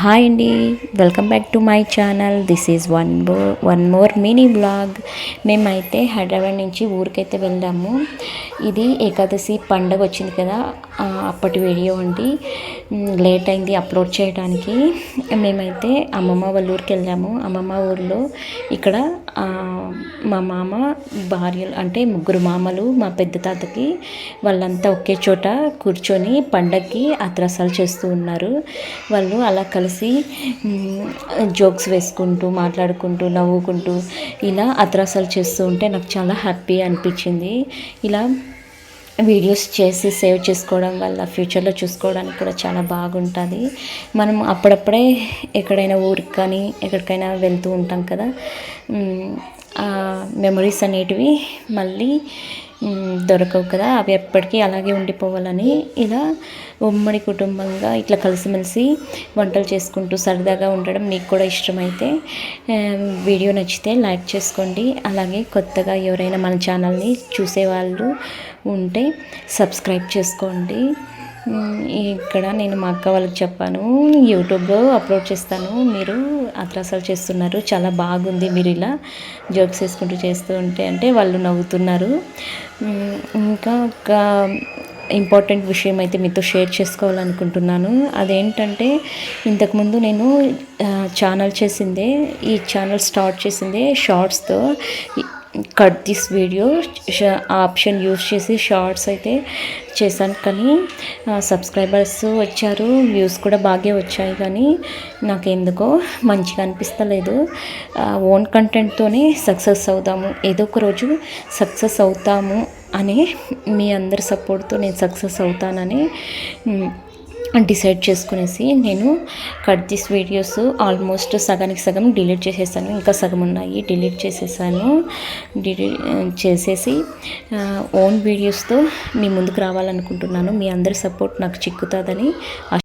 Hi అండి. Welcome back to my channel. This is one mo one more mini vlog. మేమైతే హైదరాబాద్ నుంచి ఊరికైతే వెళ్ళాము ఇది ఏకాదశి పండగ వచ్చింది కదా అప్పటి వీడియో అండి. లేట్ అయింది అప్లోడ్ చేయడానికి. మేమైతే అమ్మమ్మ వాళ్ళ ఊరికి వెళ్ళాము. అమ్మమ్మ ఊర్లో ఇక్కడ మా మామ భార్యలు అంటే ముగ్గురు మామలు మా పెద్ద తాతకి వాళ్ళంతా ఒకే చోట కూర్చొని పండగకి అత్రసాలు చేస్తూ ఉన్నారు. వాళ్ళు అలా కలిసి జోక్స్ వేసుకుంటూ మాట్లాడుకుంటూ నవ్వుకుంటూ ఇలా అత్రసాలు చేస్తూ ఉంటే నాకు చాలా హ్యాపీ అనిపించింది. ఇలా వీడియోస్ చేసి సేవ్ చేసుకోవడం వల్ల ఫ్యూచర్లో చూసుకోవడానికి కూడా చాలా బాగుంటుంది. మనం అప్పుడప్పుడే ఎక్కడైనా ఊరికి కానీ ఎక్కడికైనా వెళ్తూ ఉంటాం కదా. మెమరీస్ అనేటివి మళ్ళీ దొరకవు కదా. అవి ఎప్పటికీ అలాగే ఉండిపోవాలని ఇలా ఉమ్మడి కుటుంబంగా ఇట్లా కలిసిమెలిసి వంటలు చేసుకుంటూ సరదాగా ఉండడం మీకు కూడా ఇష్టమైతే వీడియో నచ్చితే లైక్ చేసుకోండి. అలాగే కొత్తగా ఎవరైనా మన ఛానల్ని చూసేవాళ్ళు ఉంటే సబ్స్క్రైబ్ చేసుకోండి. ఇక్కడ నేను మా అక్క వాళ్ళకి చెప్పాను యూట్యూబ్లో అప్లోడ్ చేస్తాను మీరు అత్రాసాలు చేస్తున్నారు చాలా బాగుంది మీరు ఇలా జోక్స్ వేసుకుంటూ చేస్తూ ఉంటే అంటే వాళ్ళు నవ్వుతున్నారు. ఇంకా ఒక ఇంపార్టెంట్ విషయం అయితే మీతో షేర్ చేసుకోవాలనుకుంటున్నాను. అదేంటంటే ఇంతకుముందు నేను ఛానల్ చేసిందే ఈ ఛానల్ స్టార్ట్ చేసిందే షార్ట్స్తో cut this video option use చేసి షార్ట్స్ అయితే చేశాను కానీ సబ్స్క్రైబర్స్ వచ్చారు. వ్యూస్ కూడా బాగా వచ్చాయి కానీ నాకు ఎందుకో మంచిగా అనిపిస్తలేదు. ఓన్ కంటెంట్తోనే సక్సెస్ అవుతాము ఏదో ఒక రోజు సక్సెస్ అవుతాము అని మీ అందరి సపోర్ట్తో నేను సక్సెస్ అవుతానని డిసైడ్ చేసుకునేసి నేను కట్ దిస్ వీడియోస్ ఆల్మోస్ట్ సగానికి సగం డిలీట్ చేసేసాను. ఇంకా సగం ఉన్నాయి. డిలీట్ చేసేసాను. డిలీట్ చేసేసి ఓన్ వీడియోస్తో మీ ముందుకు రావాలనుకుంటున్నాను. మీ అందరి సపోర్ట్ నాకు చిక్కుతుందని